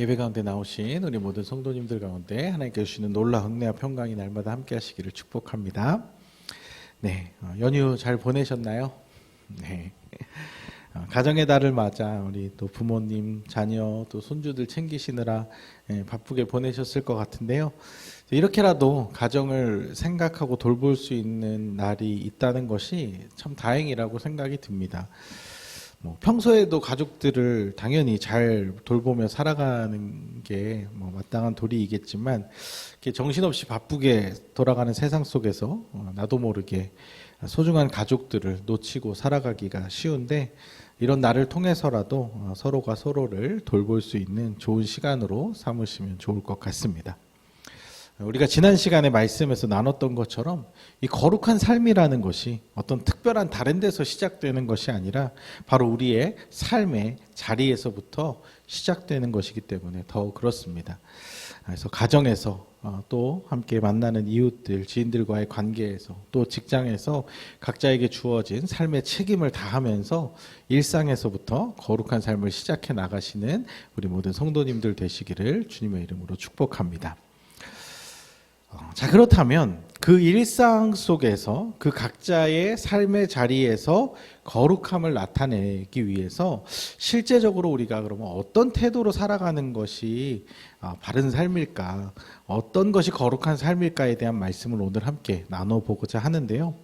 네, 예배 가운데 나오신 우리 모든 성도님들 가운데 하나님께 주시는 놀라 흥내와 평강이 날마다 함께 하시기를 축복합니다. 네, 어, 연휴 잘 보내셨나요? 네. 어, 가정의 달을 맞아 우리 또 부모님, 자녀, 또 손주들 챙기시느라 예, 바쁘게 보내셨을 것 같은데요. 이렇게라도 가정을 생각하고 돌볼 수 있는 날이 있다는 것이 참 다행이라고 생각이 듭니다. 뭐 평소에도 가족들을 당연히 잘 돌보며 살아가는 게 뭐 마땅한 도리이겠지만 정신없이 바쁘게 돌아가는 세상 속에서 어, 나도 모르게 소중한 가족들을 놓치고 살아가기가 쉬운데 이런 날을 통해서라도 어, 서로가 서로를 돌볼 수 있는 좋은 시간으로 삼으시면 좋을 것 같습니다. 우리가 지난 시간에 말씀에서 나눴던 것처럼 이 거룩한 삶이라는 것이 어떤 특별한 다른 데서 시작되는 것이 아니라 바로 우리의 삶의 자리에서부터 시작되는 것이기 때문에 더 그렇습니다. 그래서 가정에서 어, 또 함께 만나는 이웃들, 지인들과의 관계에서 또 직장에서 각자에게 주어진 삶의 책임을 다하면서 일상에서부터 거룩한 삶을 시작해 나가시는 우리 모든 성도님들 되시기를 주님의 이름으로 축복합니다. 어, 자 그렇다면 그 일상 속에서 그 각자의 삶의 자리에서 거룩함을 나타내기 위해서 실제적으로 우리가 그러면 어떤 태도로 살아가는 것이 아, 바른 삶일까, 어떤 것이 거룩한 삶일까에 대한 말씀을 오늘 함께 나눠보고자 하는데요.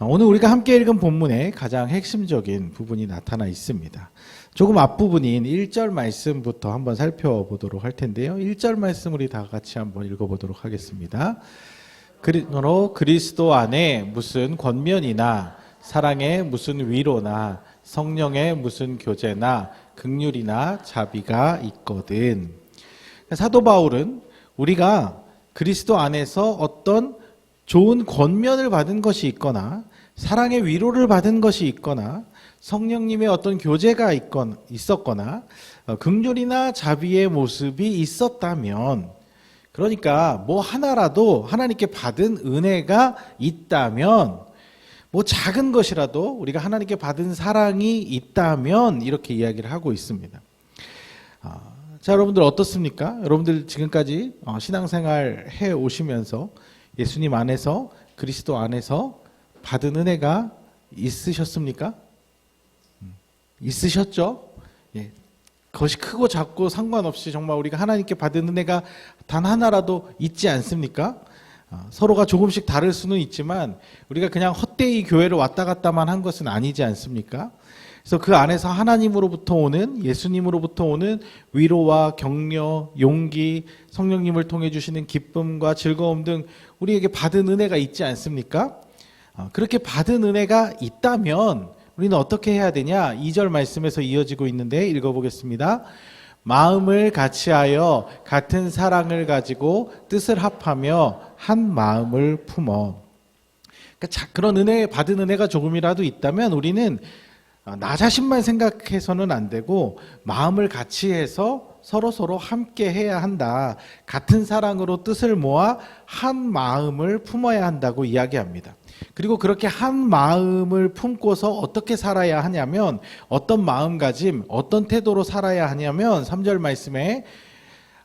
아, 오늘 우리가 함께 읽은 본문에 가장 핵심적인 부분이 나타나 있습니다. 조금 앞부분인 1절 말씀부터 한번 살펴보도록 할 텐데요. 1절 말씀 우리 다 같이 한번 읽어보도록 하겠습니다. 그러므로 그리스도 안에 무슨 권면이나 사랑의 무슨 위로나 성령의 무슨 교제나 극률이나 자비가 있거든. 사도 바울은 우리가 그리스도 안에서 어떤 좋은 권면을 받은 것이 있거나 사랑의 위로를 받은 것이 있거나 성령님의 어떤 교제가 있건 있었거나 어, 극률이나 자비의 모습이 있었다면 그러니까 뭐 하나라도 하나님께 받은 은혜가 있다면 뭐 작은 것이라도 우리가 하나님께 받은 사랑이 있다면 이렇게 이야기를 하고 있습니다. 아, 자 여러분들 어떻습니까? 여러분들 지금까지 어, 신앙생활 해 오시면서 예수님 안에서 그리스도 안에서 받은 은혜가 있으셨습니까? 음, 있으셨죠? 예. 그것이 크고 작고 상관없이 정말 우리가 하나님께 받은 은혜가 단 하나라도 있지 않습니까? 어, 서로가 조금씩 다를 수는 있지만 우리가 그냥 헛되이 교회를 왔다 갔다만 한 것은 아니지 않습니까? 그래서 그 안에서 하나님으로부터 오는 예수님으로부터 오는 위로와 격려, 용기, 성령님을 통해 주시는 기쁨과 즐거움 등 우리에게 받은 은혜가 있지 않습니까? 어, 그렇게 받은 은혜가 있다면 우리는 어떻게 해야 되냐? 2절 말씀에서 이어지고 있는데 읽어보겠습니다. 마음을 같이하여 같은 사랑을 가지고 뜻을 합하며 한 마음을 품어. 그러니까 자- 그런 은혜 받은 은혜가 조금이라도 있다면 우리는 어, 나 자신만 생각해서는 안 되고 마음을 같이 해서 서로 서로 함께 해야 한다. 같은 사랑으로 뜻을 모아 한 마음을 품어야 한다고 이야기합니다. 그리고 그렇게 한 마음을 품고서 어떻게 살아야 하냐면 어떤 마음가짐, 어떤 태도로 살아야 하냐면 3절 말씀에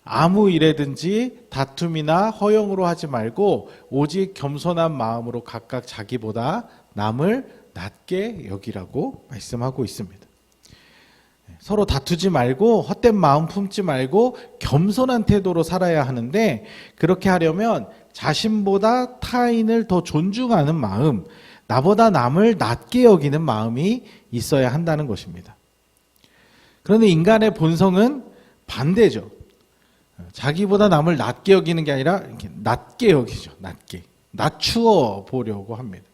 아무 일에든지 다툼이나 허영으로 하지 말고 오직 겸손한 마음으로 각각 자기보다 남을 낮게 여기라고 말씀하고 있습니다. 서로 다투지 말고 헛된 마음 품지 말고 겸손한 태도로 살아야 하는데 그렇게 하려면 자신보다 타인을 더 존중하는 마음, 나보다 남을 낮게 여기는 마음이 있어야 한다는 것입니다. 그런데 인간의 본성은 반대죠. 자기보다 남을 낮게 여기는 게 아니라 낮게 여기죠. 낮게. 낮추어 보려고 합니다.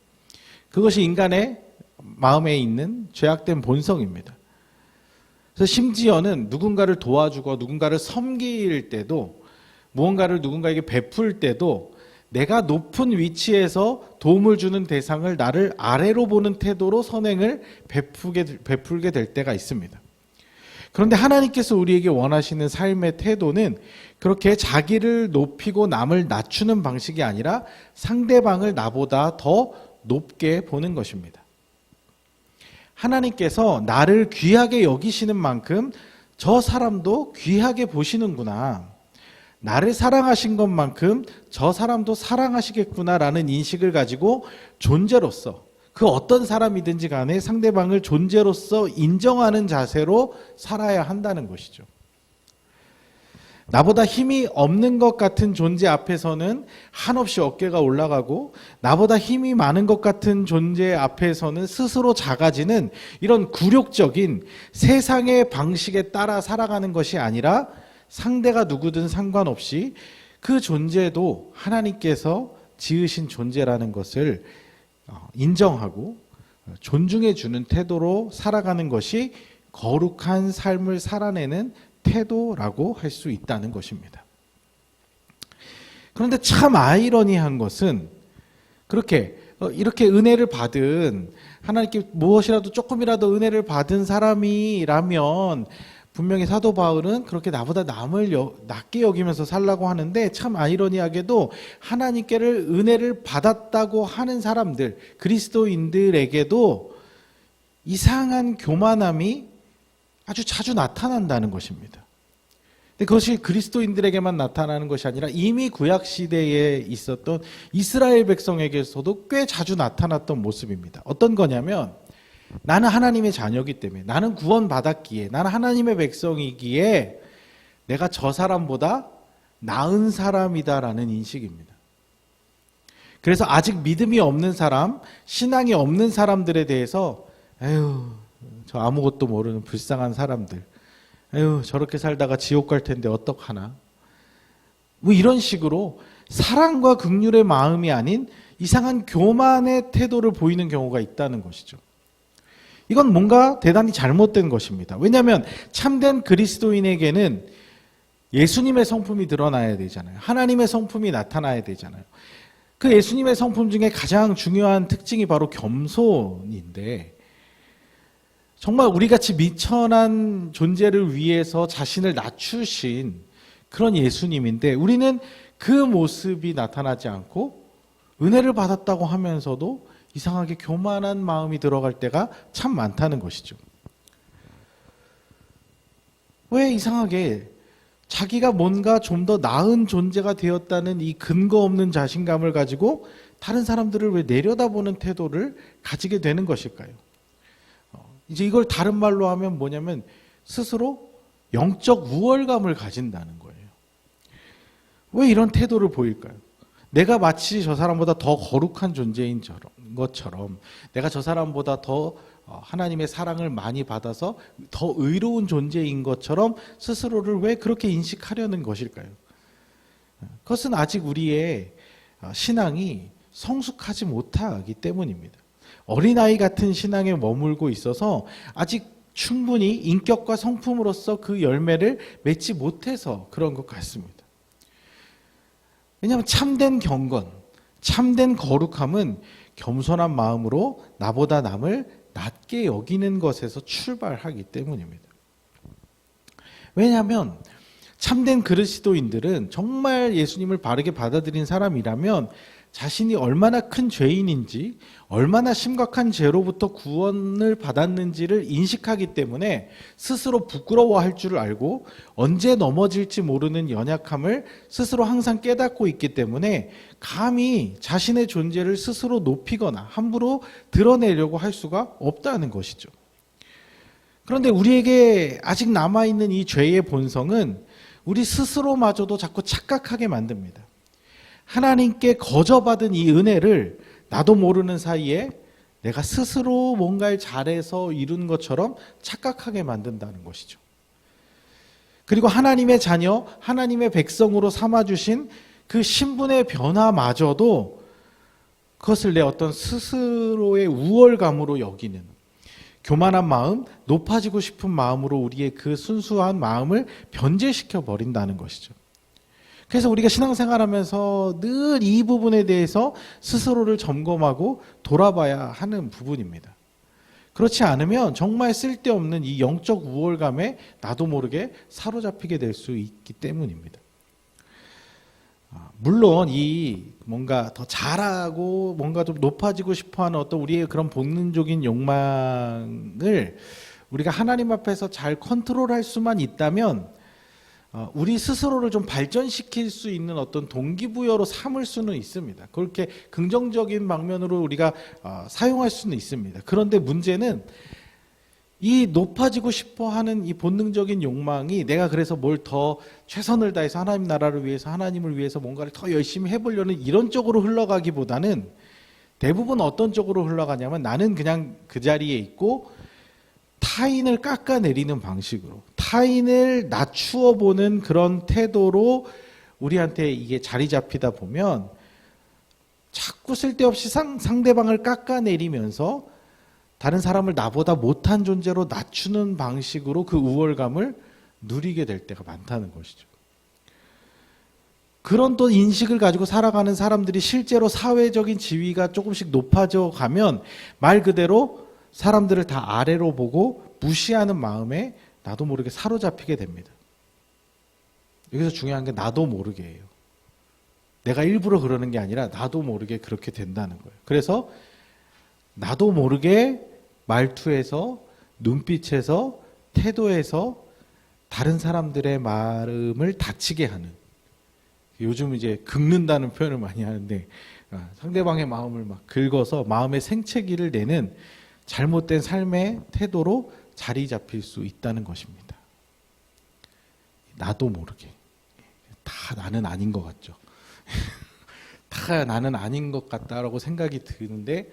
그것이 인간의 마음에 있는 죄악된 본성입니다. 그래서 심지어는 누군가를 도와주고 누군가를 섬길 때도 무언가를 누군가에게 베풀 때도 내가 높은 위치에서 도움을 주는 대상을 나를 아래로 보는 태도로 선행을 베풀게, 베풀게 될 때가 있습니다. 그런데 하나님께서 우리에게 원하시는 삶의 태도는 그렇게 자기를 높이고 남을 낮추는 방식이 아니라 상대방을 나보다 더 높게 보는 것입니다. 하나님께서 나를 귀하게 여기시는 만큼 저 사람도 귀하게 보시는구나. 나를 사랑하신 것만큼 저 사람도 사랑하시겠구나라는 인식을 가지고 존재로서 그 어떤 사람이든지 간에 상대방을 존재로서 인정하는 자세로 살아야 한다는 것이죠. 나보다 힘이 없는 것 같은 존재 앞에서는 한없이 어깨가 올라가고 나보다 힘이 많은 것 같은 존재 앞에서는 스스로 작아지는 이런 굴욕적인 세상의 방식에 따라 살아가는 것이 아니라 상대가 누구든 상관없이 그 존재도 하나님께서 지으신 존재라는 것을 어, 인정하고 존중해 주는 태도로 살아가는 것이 거룩한 삶을 살아내는 태도라고 할 수 있다는 것입니다. 그런데 참 아이러니한 것은 그렇게 어, 이렇게 은혜를 받은 하나님께 무엇이라도 조금이라도 은혜를 받은 사람이라면 분명히 사도 바울은 그렇게 나보다 남을 여, 낮게 여기면서 살라고 하는데 참 아이러니하게도 하나님께를 은혜를 받았다고 하는 사람들 그리스도인들에게도 이상한 교만함이 아주 자주 나타난다는 것입니다. 근데 그것이 그리스도인들에게만 나타나는 것이 아니라 이미 구약 시대에 있었던 이스라엘 백성에게서도 꽤 자주 나타났던 모습입니다. 어떤 거냐면 나는 하나님의 자녀이기 때문에 나는 구원받았기에 나는 하나님의 백성이기에 내가 저 사람보다 나은 사람이다라는 인식입니다. 그래서 아직 믿음이 없는 사람, 신앙이 없는 사람들에 대해서 에휴, 저 아무것도 모르는 불쌍한 사람들. 에휴, 저렇게 살다가 지옥 갈 텐데 어떡하나. 뭐 이런 식으로 사랑과 극률의 마음이 아닌 이상한 교만의 태도를 보이는 경우가 있다는 것이죠. 이건 뭔가 대단히 잘못된 것입니다. 왜냐하면 참된 그리스도인에게는 예수님의 성품이 드러나야 되잖아요. 하나님의 성품이 나타나야 되잖아요. 그 예수님의 성품 중에 가장 중요한 특징이 바로 겸손인데, 정말 우리 같이 미천한 존재를 위해서 자신을 낮추신 그런 예수님인데, 우리는 그 모습이 나타나지 않고, 은혜를 받았다고 하면서도 이상하게 교만한 마음이 들어갈 때가 참 많다는 것이죠. 왜 이상하게 자기가 뭔가 좀 더 나은 존재가 되었다는 이 근거 없는 자신감을 가지고 다른 사람들을 왜 내려다보는 태도를 가지게 되는 것일까요? 어, 이제 이걸 다른 말로 하면 뭐냐면 스스로 영적 우월감을 가진다는 거예요. 왜 이런 태도를 보일까요? 내가 마치 저 사람보다 더 거룩한 존재인 것처럼 내가 저 사람보다 더 어, 하나님의 사랑을 많이 받아서 더 의로운 존재인 것처럼 스스로를 왜 그렇게 인식하려는 것일까요? 그것은 아직 우리의 어, 신앙이 성숙하지 못하기 때문입니다. 어린아이 같은 신앙에 머물고 있어서 아직 충분히 인격과 성품으로서 그 열매를 맺지 못해서 그런 것 같습니다. 왜냐하면 참된 경건, 참된 거룩함은 겸손한 마음으로 나보다 남을 낮게 여기는 것에서 출발하기 때문입니다. 왜냐하면 참된 그리스도인들은 정말 예수님을 바르게 받아들인 사람이라면 자신이 얼마나 큰 죄인인지, 얼마나 심각한 죄로부터 구원을 받았는지를 인식하기 때문에 스스로 부끄러워할 줄 알고 언제 넘어질지 모르는 연약함을 스스로 항상 깨닫고 있기 때문에 감히 자신의 존재를 스스로 높이거나 함부로 드러내려고 할 수가 없다는 것이죠. 그런데 우리에게 아직 남아있는 이 죄의 본성은 우리 스스로마저도 자꾸 착각하게 만듭니다. 하나님께 거저받은 이 은혜를 나도 모르는 사이에 내가 스스로 뭔가를 잘해서 이룬 것처럼 착각하게 만든다는 것이죠. 그리고 하나님의 자녀, 하나님의 백성으로 삼아주신 그 신분의 변화마저도 그것을 내 어떤 스스로의 우월감으로 여기는 교만한 마음, 높아지고 싶은 마음으로 우리의 그 순수한 마음을 변제시켜 버린다는 것이죠. 그래서 우리가 신앙생활하면서 늘 이 부분에 대해서 스스로를 점검하고 돌아봐야 하는 부분입니다. 그렇지 않으면 정말 쓸데없는 이 영적 우월감에 나도 모르게 사로잡히게 될 수 있기 때문입니다. 아, 물론 이 뭔가 더 잘하고 뭔가 좀 높아지고 싶어하는 어떤 우리의 그런 본능적인 욕망을 우리가 하나님 앞에서 잘 컨트롤할 수만 있다면 어, 우리 스스로를 좀 발전시킬 수 있는 어떤 동기부여로 삼을 수는 있습니다. 그렇게 긍정적인 방면으로 우리가 어, 사용할 수는 있습니다. 그런데 문제는 이 높아지고 싶어 하는 이 본능적인 욕망이 내가 그래서 뭘 더 최선을 다해서 하나님 나라를 위해서 하나님을 위해서 뭔가를 더 열심히 해보려는 이런 쪽으로 흘러가기보다는 대부분 어떤 쪽으로 흘러가냐면 나는 그냥 그 자리에 있고 타인을 깎아내리는 방식으로 타인을 낮추어 보는 그런 태도로 우리한테 이게 자리 잡히다 보면 자꾸 쓸데없이 상, 상대방을 깎아내리면서 다른 사람을 나보다 못한 존재로 낮추는 방식으로 그 우월감을 누리게 될 때가 많다는 것이죠. 그런 또 인식을 가지고 살아가는 사람들이 실제로 사회적인 지위가 조금씩 높아져 가면 말 그대로 사람들을 다 아래로 보고 무시하는 마음에 나도 모르게 사로잡히게 됩니다. 여기서 중요한 게 나도 모르게예요. 내가 일부러 그러는 게 아니라 나도 모르게 그렇게 된다는 거예요. 그래서 나도 모르게 말투에서 눈빛에서 태도에서 다른 사람들의 마음을 다치게 하는 요즘 이제 긁는다는 표현을 많이 하는데 아, 상대방의 마음을 막 긁어서 마음의 생채기를 내는 잘못된 삶의 태도로 자리 잡힐 수 있다는 것입니다. 나도 모르게 다 나는 아닌 것 같죠. 다 나는 아닌 것 같다라고 생각이 드는데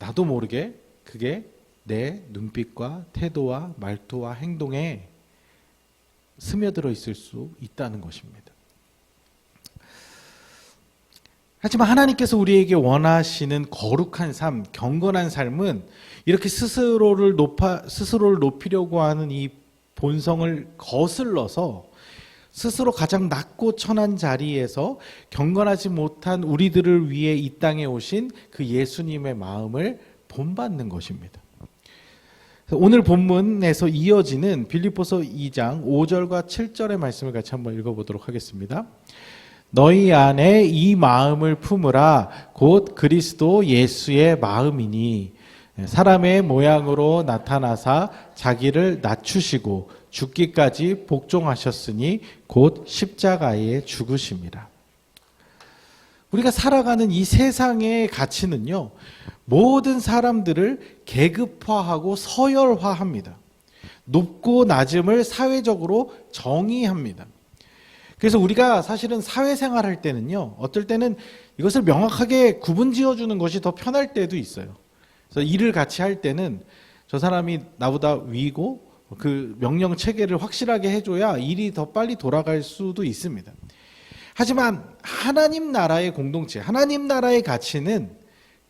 나도 모르게 그게 내 눈빛과 태도와 말투와 행동에 스며들어 있을 수 있다는 것입니다. 하지만 하나님께서 우리에게 원하시는 거룩한 삶, 경건한 삶은 이렇게 스스로를 높아 스스로를 높이려고 하는 이 본성을 거슬러서 스스로 가장 낮고 천한 자리에서 경건하지 못한 우리들을 위해 이 땅에 오신 그 예수님의 마음을 본받는 것입니다. 오늘 본문에서 이어지는 빌립보서 2장 5절과 7절의 말씀을 같이 한번 읽어보도록 하겠습니다. 너희 안에 이 마음을 품으라 곧 그리스도 예수의 마음이니 사람의 모양으로 나타나사 자기를 낮추시고 죽기까지 복종하셨으니 곧 십자가에 죽으심이라. 우리가 살아가는 이 세상의 가치는요, 모든 사람들을 계급화하고 서열화합니다. 높고 낮음을 사회적으로 정의합니다. 그래서 우리가 사실은 사회생활 할 때는요, 어떨 때는 이것을 명확하게 구분 지어주는 것이 더 편할 때도 있어요. 그래서 일을 같이 할 때는 저 사람이 나보다 위고 그 명령 체계를 확실하게 해줘야 일이 더 빨리 돌아갈 수도 있습니다. 하지만 하나님 나라의 공동체, 하나님 나라의 가치는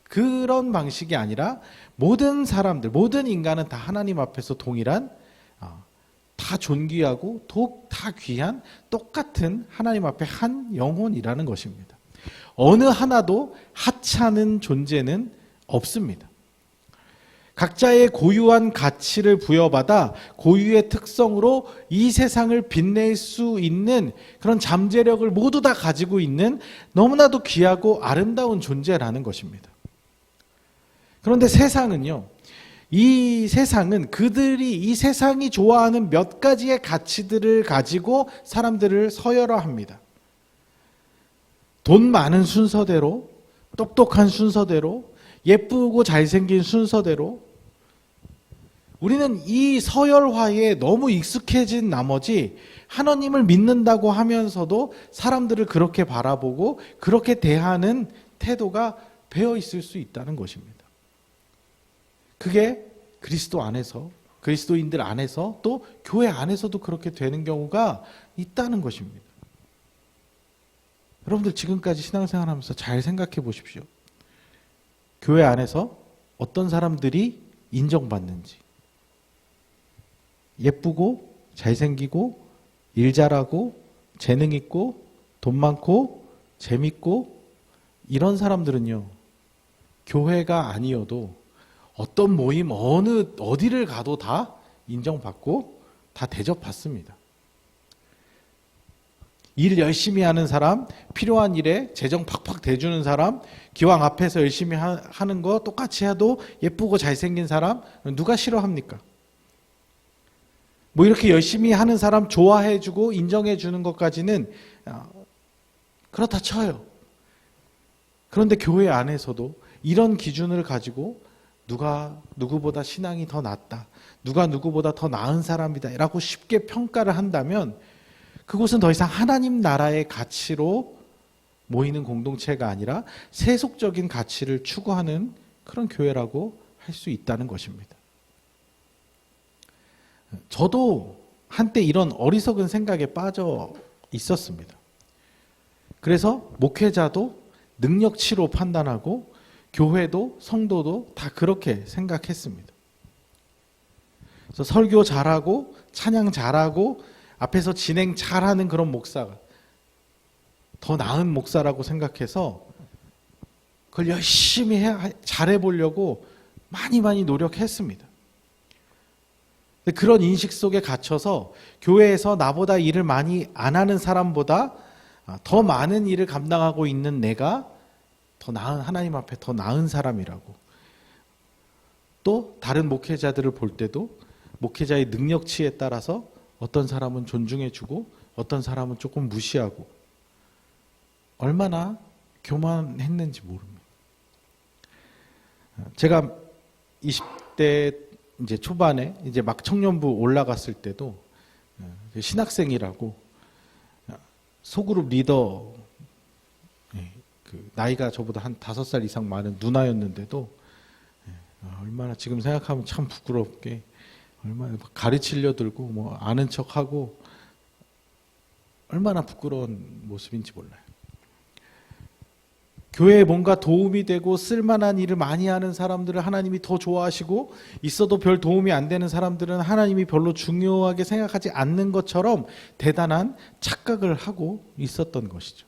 그런 방식이 아니라 모든 사람들, 모든 인간은 다 하나님 앞에서 동일한 어, 다 존귀하고 다 귀한 똑같은 하나님 앞에 한 영혼이라는 것입니다. 어느 하나도 하찮은 존재는 없습니다. 각자의 고유한 가치를 부여받아 고유의 특성으로 이 세상을 빛낼 수 있는 그런 잠재력을 모두 다 가지고 있는 너무나도 귀하고 아름다운 존재라는 것입니다. 그런데 세상은요, 이 세상은 그들이 이 세상이 좋아하는 몇 가지의 가치들을 가지고 사람들을 서열화합니다. 돈 많은 순서대로, 똑똑한 순서대로, 예쁘고 잘생긴 순서대로 우리는 이 서열화에 너무 익숙해진 나머지 하나님을 믿는다고 하면서도 사람들을 그렇게 바라보고 그렇게 대하는 태도가 배어 있을 수 있다는 것입니다. 그게 그리스도 안에서 그리스도인들 안에서 또 교회 안에서도 그렇게 되는 경우가 있다는 것입니다. 여러분들 지금까지 신앙생활 하면서 잘 생각해 보십시오. 교회 안에서 어떤 사람들이 인정받는지. 예쁘고 잘생기고 일 잘하고 재능 있고 돈 많고 재밌고 이런 사람들은요. 교회가 아니어도 어떤 모임 어느 어디를 가도 다 인정받고 다 대접받습니다. 일 열심히 하는 사람, 필요한 일에 재정 팍팍 대주는 사람, 기왕 앞에서 열심히 하, 는 거 똑같이 해도 예쁘고 잘생긴 사람 누가 싫어합니까? 뭐 이렇게 열심히 하는 사람 좋아해주고 인정해주는 것까지는 아, 그렇다 쳐요. 그런데 교회 안에서도 이런 기준을 가지고 누가 누구보다 신앙이 더 낫다. 누가 누구보다 더 나은 사람이다. 라고 쉽게 평가를 한다면 그곳은 더 이상 하나님 나라의 가치로 모이는 공동체가 아니라 세속적인 가치를 추구하는 그런 교회라고 할 수 있다는 것입니다. 저도 한때 이런 어리석은 생각에 빠져 있었습니다. 그래서 목회자도 능력치로 판단하고 교회도 성도도 다 그렇게 생각했습니다. 그래서 설교 잘하고 찬양 잘하고 앞에서 진행 잘하는 그런 목사가 더 나은 목사라고 생각해서 그걸 열심히 해, 잘해 보려고 많이 많이 노력했습니다. 그런 인식 속에 갇혀서 교회에서 나보다 일을 많이 안 하는 사람보다 더 많은 일을 감당하고 있는 내가 더 나은 하나님 앞에 더 나은 사람이라고 또 다른 목회자들을 볼 때도 목회자의 능력치에 따라서 어떤 사람은 존중해주고 어떤 사람은 조금 무시하고 얼마나 교만했는지 모릅니다. 제가 20대 이제 초반에 이제 막 청년부 올라갔을 때도 신학생이라고 소그룹 리더 예, 그 나이가 저보다 한 다섯 살 이상 많은 누나였는데도 예, 아, 얼마나 지금 생각하면 참 부끄럽게 얼마나 가르치려 들고 뭐 아는 척하고 얼마나 부끄러운 모습인지 몰라요. 교회에 뭔가 도움이 되고 쓸만한 일을 많이 하는 사람들을 하나님이 더 좋아하시고 있어도 별 도움이 안 되는 사람들은 하나님이 별로 중요하게 생각하지 않는 것처럼 대단한 착각을 하고 있었던 것이죠.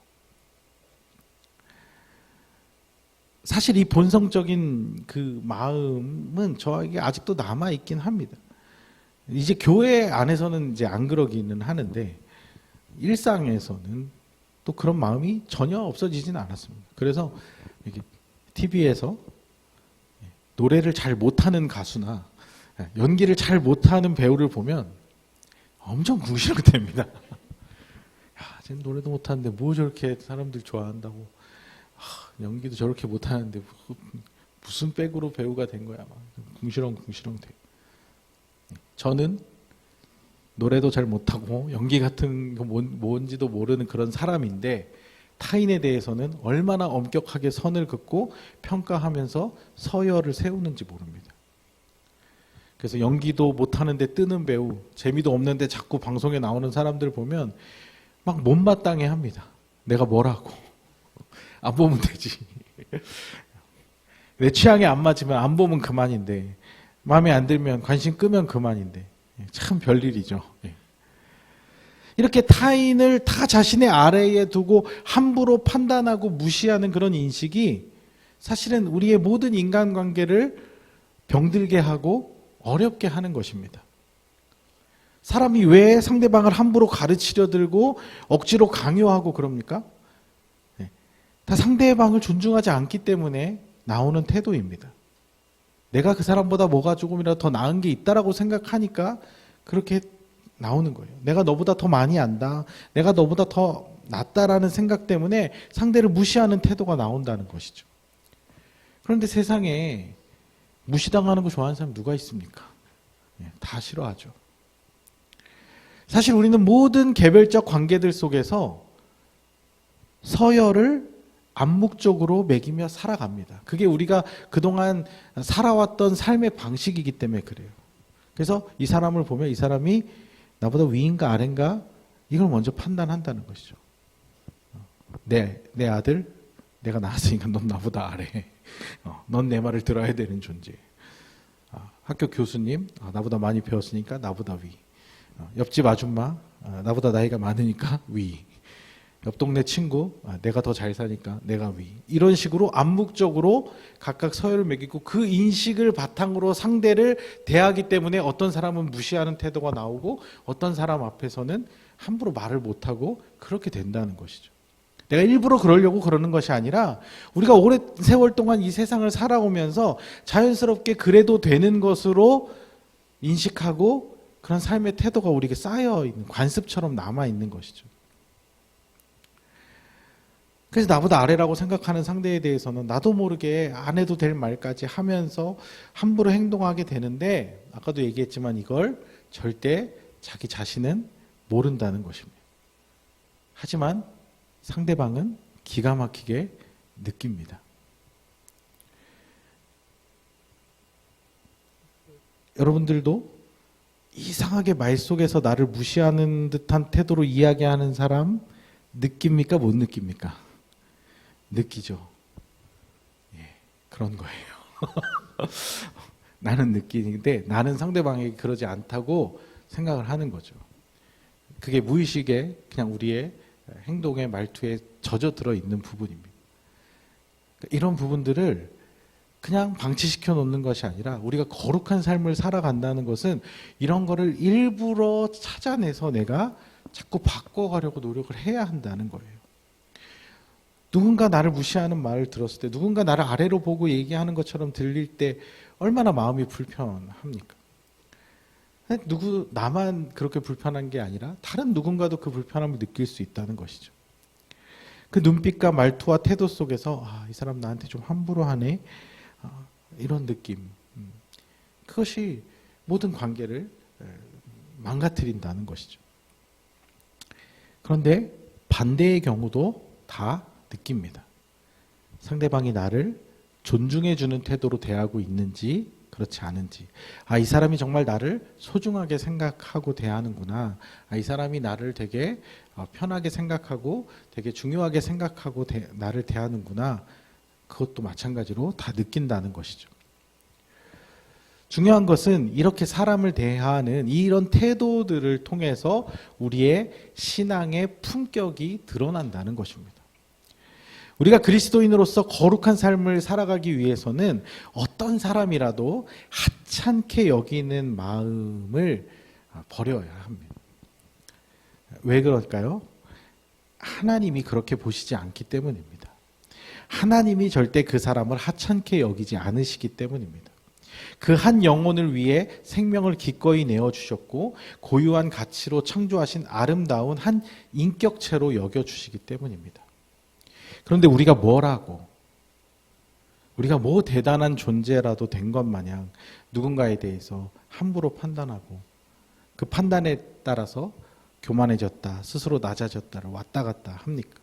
사실 이 본성적인 그 마음은 저에게 아직도 남아 있긴 합니다. 이제 교회 안에서는 이제 안 그러기는 하는데 일상에서는 또 그런 마음이 전혀 없어지진 않았습니다. 그래서 이렇게 TV에서 노래를 잘 못하는 가수나 연기를 잘 못하는 배우를 보면 엄청 궁시렁 됩니다. 야, 쟤 노래도 못하는데 뭐 저렇게 사람들 좋아한다고 하, 연기도 저렇게 못하는데 무슨 백으로 배우가 된 거야 막 궁시렁 궁시렁 돼. 저는 노래도 잘 못하고 연기 같은 거 뭔- 뭔지도 모르는 그런 사람인데 타인에 대해서는 얼마나 엄격하게 선을 긋고 평가하면서 서열을 세우는지 모릅니다. 그래서 연기도 못하는데 뜨는 배우, 재미도 없는데 자꾸 방송에 나오는 사람들 보면 막 못마땅해 합니다. 내가 뭐라고. 안 보면 되지. 내 취향에 안 맞으면 안 보면 그만인데, 마음에 안 들면 관심 끄면 그만인데. 예, 참 별일이죠. 예. 이렇게 타인을 다 자신의 아래에 두고 함부로 판단하고 무시하는 그런 인식이 사실은 우리의 모든 인간관계를 병들게 하고 어렵게 하는 것입니다. 사람이 왜 상대방을 함부로 가르치려 들고 억지로 강요하고 그럽니까? 네. 다 상대방을 존중하지 않기 때문에 나오는 태도입니다. 내가 그 사람보다 뭐가 조금이라도 더 나은 게 있다라고 생각하니까 그렇게 나오는 거예요. 내가 너보다 더 많이 안다. 내가 너보다 더 낫다라는 생각 때문에 상대를 무시하는 태도가 나온다는 것이죠. 그런데 세상에 무시당하는 거 좋아하는 사람 누가 있습니까? 예, 다 싫어하죠. 사실 우리는 모든 개별적 관계들 속에서 서열을 암묵적으로 매기며 살아갑니다. 그게 우리가 그동안 살아왔던 삶의 방식이기 때문에 그래요. 그래서 이 사람을 보면 이 사람이 나보다 위인가 아래인가 이걸 먼저 판단한다는 것이죠. 내, 내 아들, 내가 낳았으니까 넌 나보다 아래. 어, 넌내 말을 들어야 되는 존재. 아, 학교 교수님, 아, 나보다 많이 배웠으니까 나보다 위. 어, 옆집 아줌마, 아, 나보다 나이가 많으니까 위. 옆 동네 친구, 아, 내가 더 잘 사니까 내가 위. 이런 식으로 암묵적으로 각각 서열을 매기고 그 인식을 바탕으로 상대를 대하기 때문에 어떤 사람은 무시하는 태도가 나오고 어떤 사람 앞에서는 함부로 말을 못하고 그렇게 된다는 것이죠. 내가 일부러 그러려고 그러는 것이 아니라 우리가 오래 세월 동안 이 세상을 살아오면서 자연스럽게 그래도 되는 것으로 인식하고 그런 삶의 태도가 우리에게 쌓여 있는 관습처럼 남아 있는 것이죠. 그래서 나보다 아래라고 생각하는 상대에 대해서는 나도 모르게 안 해도 될 말까지 하면서 함부로 행동하게 되는데 아까도 얘기했지만 이걸 절대 자기 자신은 모른다는 것입니다. 하지만 상대방은 기가 막히게 느낍니다. 여러분들도 이상하게 말 속에서 나를 무시하는 듯한 태도로 이야기하는 사람 느낍니까? 못 느낍니까? 느끼죠. 예, 그런 거예요. 나는 느끼는데 나는 상대방에게 그러지 않다고 생각을 하는 거죠. 그게 무의식에 그냥 우리의 행동의 말투에 젖어 들어 있는 부분입니다. 그러니까 이런 부분들을 그냥 방치시켜 놓는 것이 아니라 우리가 거룩한 삶을 살아간다는 것은 이런 거를 일부러 찾아내서 내가 자꾸 바꿔가려고 노력을 해야 한다는 거예요. 누군가 나를 무시하는 말을 들었을 때, 누군가 나를 아래로 보고 얘기하는 것처럼 들릴 때 얼마나 마음이 불편합니까? 누구 나만 그렇게 불편한 게 아니라 다른 누군가도 그 불편함을 느낄 수 있다는 것이죠. 그 눈빛과 말투와 태도 속에서 아, 이 사람 나한테 좀 함부로 하네. 아, 이런 느낌. 음. 그것이 모든 관계를 에, 망가뜨린다는 것이죠. 그런데 반대의 경우도 다 느낍니다. 상대방이 나를 존중해 주는 태도로 대하고 있는지 그렇지 않은지. 아, 이 사람이 정말 나를 소중하게 생각하고 대하는구나. 아, 이 사람이 나를 되게 어, 편하게 생각하고 되게 중요하게 생각하고 대, 나를 대하는구나. 그것도 마찬가지로 다 느낀다는 것이죠. 중요한 것은 이렇게 사람을 대하는 이런 태도들을 통해서 우리의 신앙의 품격이 드러난다는 것입니다. 우리가 그리스도인으로서 거룩한 삶을 살아가기 위해서는 어떤 사람이라도 하찮게 여기는 마음을 버려야 합니다. 왜 그럴까요? 하나님이 그렇게 보시지 않기 때문입니다. 하나님이 절대 그 사람을 하찮게 여기지 않으시기 때문입니다. 그 한 영혼을 위해 생명을 기꺼이 내어 주셨고 고유한 가치로 창조하신 아름다운 한 인격체로 여겨 주시기 때문입니다. 그런데 우리가 뭐라고 우리가 뭐 대단한 존재라도 된 것 마냥 누군가에 대해서 함부로 판단하고 그 판단에 따라서 교만해졌다, 스스로 낮아졌다를 왔다 갔다 합니까?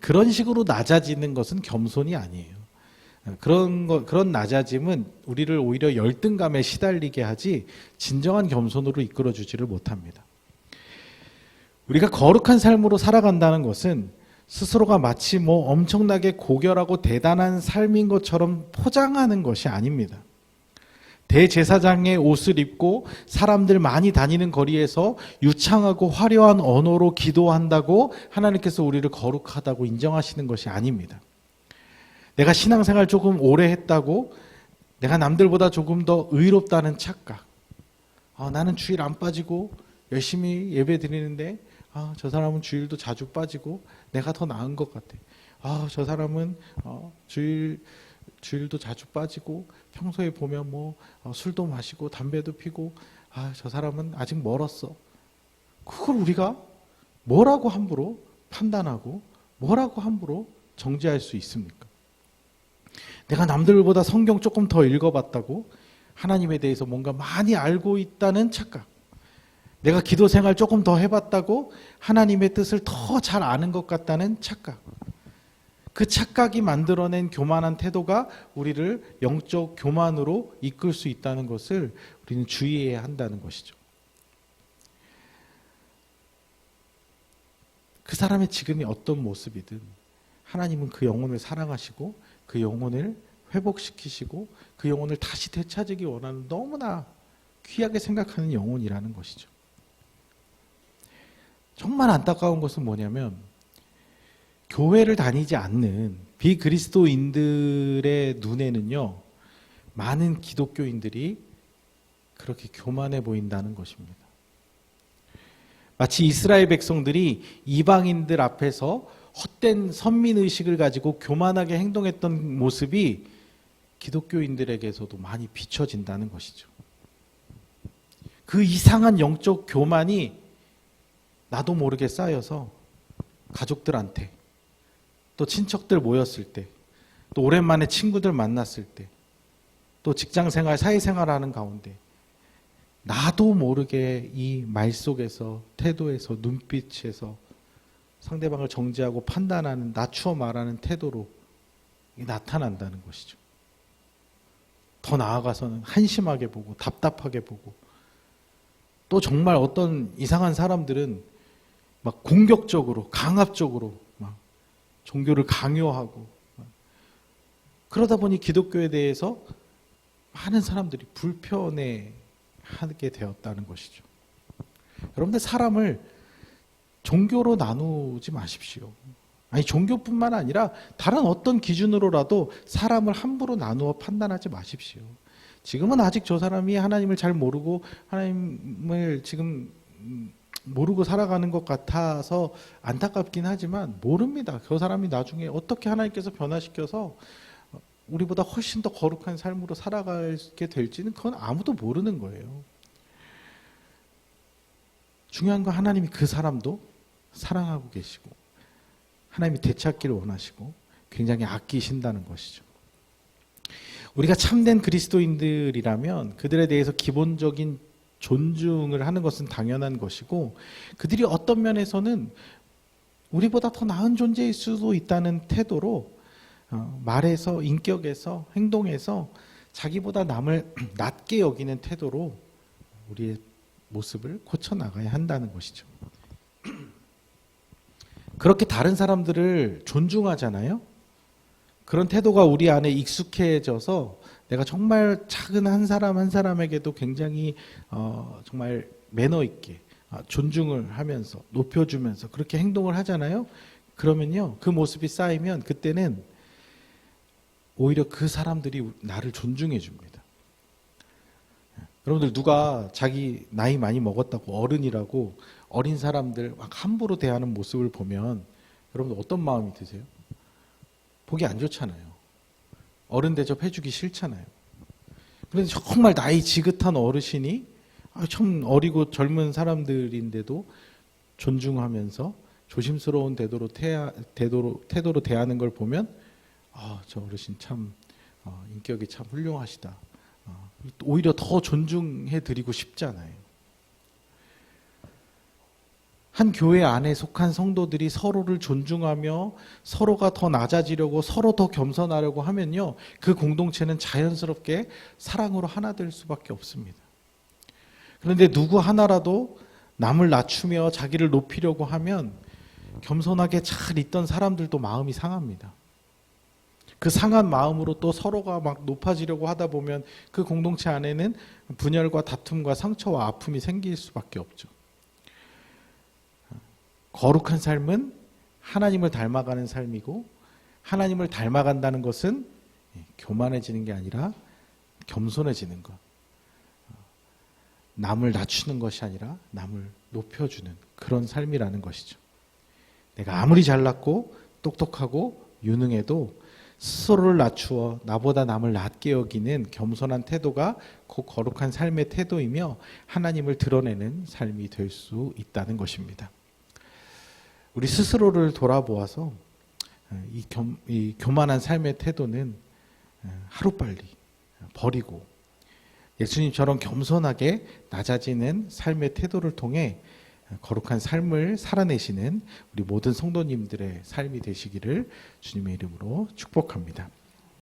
그런 식으로 낮아지는 것은 겸손이 아니에요. 그런 거, 그런 낮아짐은 우리를 오히려 열등감에 시달리게 하지 진정한 겸손으로 이끌어 주지를 못합니다. 우리가 거룩한 삶으로 살아간다는 것은 스스로가 마치 뭐 엄청나게 고결하고 대단한 삶인 것처럼 포장하는 것이 아닙니다. 대제사장의 옷을 입고 사람들 많이 다니는 거리에서 유창하고 화려한 언어로 기도한다고 하나님께서 우리를 거룩하다고 인정하시는 것이 아닙니다. 내가 신앙생활 조금 오래 했다고 내가 남들보다 조금 더 의롭다는 착각. 아, 나는 주일 안 빠지고 열심히 예배 드리는데 아, 저 사람은 주일도 자주 빠지고 내가 더 나은 것 같아. 아, 저 사람은 어, 주일 주일도 자주 빠지고 평소에 보면 뭐 어, 술도 마시고 담배도 피고 아, 저 사람은 아직 멀었어. 그걸 우리가 뭐라고 함부로 판단하고 뭐라고 함부로 정지할 수 있습니까? 내가 남들보다 성경 조금 더 읽어봤다고 하나님에 대해서 뭔가 많이 알고 있다는 착각. 내가 기도 생활 조금 더 해봤다고 하나님의 뜻을 더 잘 아는 것 같다는 착각. 그 착각이 만들어낸 교만한 태도가 우리를 영적 교만으로 이끌 수 있다는 것을 우리는 주의해야 한다는 것이죠. 그 사람의 지금이 어떤 모습이든 하나님은 그 영혼을 사랑하시고 그 영혼을 회복시키시고 그 영혼을 다시 되찾기 원하는 너무나 귀하게 생각하는 영혼이라는 것이죠. 정말 안타까운 것은 뭐냐면 교회를 다니지 않는 비그리스도인들의 눈에는요 많은 기독교인들이 그렇게 교만해 보인다는 것입니다. 마치 이스라엘 백성들이 이방인들 앞에서 헛된 선민 의식을 가지고 교만하게 행동했던 모습이 기독교인들에게서도 많이 비춰진다는 것이죠. 그 이상한 영적 교만이 나도 모르게 쌓여서 가족들한테 또 친척들 모였을 때 또 오랜만에 친구들 만났을 때 또 직장 생활, 사회 생활 하는 가운데 나도 모르게 이 말 속에서 태도에서 눈빛에서 상대방을 정지하고 판단하는 낮추어 말하는 태도로 나타난다는 것이죠. 더 나아가서는 한심하게 보고 답답하게 보고 또 정말 어떤 이상한 사람들은 막 공격적으로 강압적으로 막 종교를 강요하고 막 그러다 보니 기독교에 대해서 많은 사람들이 불편해 하게 되었다는 것이죠. 여러분들 사람을 종교로 나누지 마십시오. 아니 종교뿐만 아니라 다른 어떤 기준으로라도 사람을 함부로 나누어 판단하지 마십시오. 지금은 아직 저 사람이 하나님을 잘 모르고 하나님을 지금 음, 모르고 살아가는 것 같아서 안타깝긴 하지만 모릅니다. 그 사람이 나중에 어떻게 하나님께서 변화시켜서 우리보다 훨씬 더 거룩한 삶으로 살아가게 될지는 그건 아무도 모르는 거예요. 중요한 건 하나님이 그 사람도 사랑하고 계시고 하나님이 되찾기를 원하시고 굉장히 아끼신다는 것이죠. 우리가 참된 그리스도인들이라면 그들에 대해서 기본적인 존중을 하는 것은 당연한 것이고 그들이 어떤 면에서는 우리보다 더 나은 존재일 수도 있다는 태도로 어, 말에서 인격에서 행동에서 자기보다 남을 낮게 여기는 태도로 우리의 모습을 고쳐 나가야 한다는 것이죠. 그렇게 다른 사람들을 존중하잖아요. 그런 태도가 우리 안에 익숙해져서 내가 정말 작은 한 사람 한 사람에게도 굉장히 어, 정말 매너 있게 아, 존중을 하면서 높여주면서 그렇게 행동을 하잖아요. 그러면요 그 모습이 쌓이면 그때는 오히려 그 사람들이 나를 존중해 줍니다. 여러분들 누가 자기 나이 많이 먹었다고 어른이라고 어린 사람들 막 함부로 대하는 모습을 보면 여러분 어떤 마음이 드세요? 보기 안 좋잖아요. 어른 대접해주기 싫잖아요. 그런데 정말 나이 지긋한 어르신이 아, 참 어리고 젊은 사람들인데도 존중하면서 조심스러운 태도로, 태야, 태도로, 태도로 대하는 걸 보면 아, 저 어르신 참 어, 인격이 참 훌륭하시다. 어, 오히려 더 존중해 드리고 싶잖아요. 한 교회 안에 속한 성도들이 서로를 존중하며 서로가 더 낮아지려고 서로 더 겸손하려고 하면요. 그 공동체는 자연스럽게 사랑으로 하나 될 수밖에 없습니다. 그런데 누구 하나라도 남을 낮추며 자기를 높이려고 하면 겸손하게 잘 있던 사람들도 마음이 상합니다. 그 상한 마음으로 또 서로가 막 높아지려고 하다 보면 그 공동체 안에는 분열과 다툼과 상처와 아픔이 생길 수밖에 없죠. 거룩한 삶은 하나님을 닮아가는 삶이고 하나님을 닮아간다는 것은 교만해지는 게 아니라 겸손해지는 것. 남을 낮추는 것이 아니라 남을 높여주는 그런 삶이라는 것이죠. 내가 아무리 잘났고 똑똑하고 유능해도 스스로를 낮추어 나보다 남을 낮게 여기는 겸손한 태도가 곧 거룩한 삶의 태도이며 하나님을 드러내는 삶이 될 수 있다는 것입니다. 우리 스스로를 돌아보아서 어, 이, 겸, 이 교만한 삶의 태도는 어, 하루빨리 버리고 예수님처럼 겸손하게 낮아지는 삶의 태도를 통해 거룩한 삶을 살아내시는 우리 모든 성도님들의 삶이 되시기를 주님의 이름으로 축복합니다.